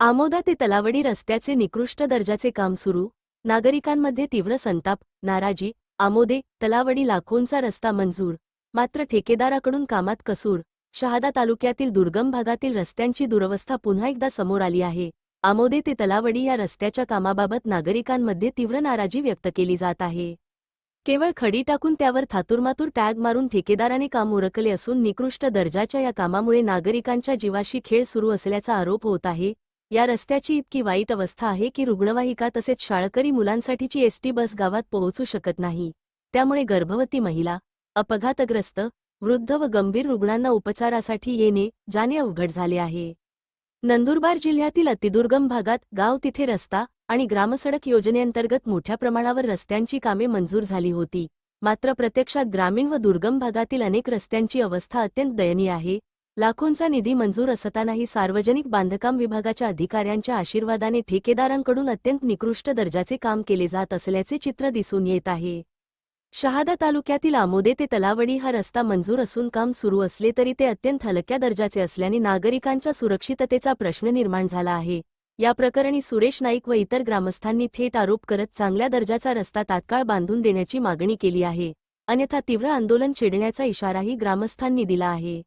आमोदा ते तलावडी रस्त्याचे निकृष्ट दर्जाचे काम सुरू. नागरिकांमध्ये तीव्र संताप नाराजी आमोदे तलावडी लाखोंचा रस्ता मंजूर. मात्र ठेकेदाराकडून कामात कसूर. शहादा तालुक्यातील दुर्गम भागातील रस्त्यांची दुरवस्था पुन्हा एकदा समोर आली आहे. आमोदे ते तलावडी या रस्त्याच्या कामाबाबत नागरिकांमध्ये तीव्र नाराजी व्यक्त केली जात आहे. केवळ खडी टाकून त्यावर थातुरमातूर टॅग मारून ठेकेदाराने काम उरकले असून निकृष्ट दर्जाच्या या कामामुळे नागरिकांच्या जीवाशी खेळ सुरू असल्याचा आरोप होत आहे. या रस्त्याची इतकी वाईट अवस्था आहे की रुग्णवाहिका तसेच शाळकरी मुलांसाठीची एसटी बस गावात पोहोचू शकत नाही. त्यामुळे गर्भवती महिला अपघातग्रस्त वृद्ध व गंभीर रुग्णांना उपचारासाठी येणे जाणे अवघड झाले आहे. नंदुरबार जिल्ह्यातील अतिदुर्गम भागात गाव तिथे रस्ता आणि ग्रामसडक योजनेअंतर्गत मोठ्या प्रमाणावर रस्त्यांची कामे मंजूर झाली होती. मात्र प्रत्यक्षात ग्रामीण व दुर्गम भागातील अनेक रस्त्यांची अवस्था अत्यंत दयनीय आहे. लाखोंचा निधी मंजूर असतानाही सार्वजनिक बांधकाम विभागाच्या अधिकाऱ्यांच्या आशीर्वादाने ठेकेदारांकडून अत्यंत निकृष्ट दर्जाचे काम केले जात असल्याचे चित्र दिसून येत आहे. शहादा तालुक्यातील आमोदे ते तलावडी हा रस्ता मंजूर असून काम सुरू असले तरी ते अत्यंत हलक्या दर्जाचे असल्याने नागरिकांच्या सुरक्षिततेचा प्रश्न निर्माण झाला आहे. या प्रकरणी सुरेश नाईक व इतर ग्रामस्थांनी थेट आरोप करत चांगल्या दर्जाचा रस्ता तात्काळ बांधून देण्याची मागणी केली आहे. अन्यथा तीव्र आंदोलन छेडण्याचा इशाराही ग्रामस्थांनी दिला आहे.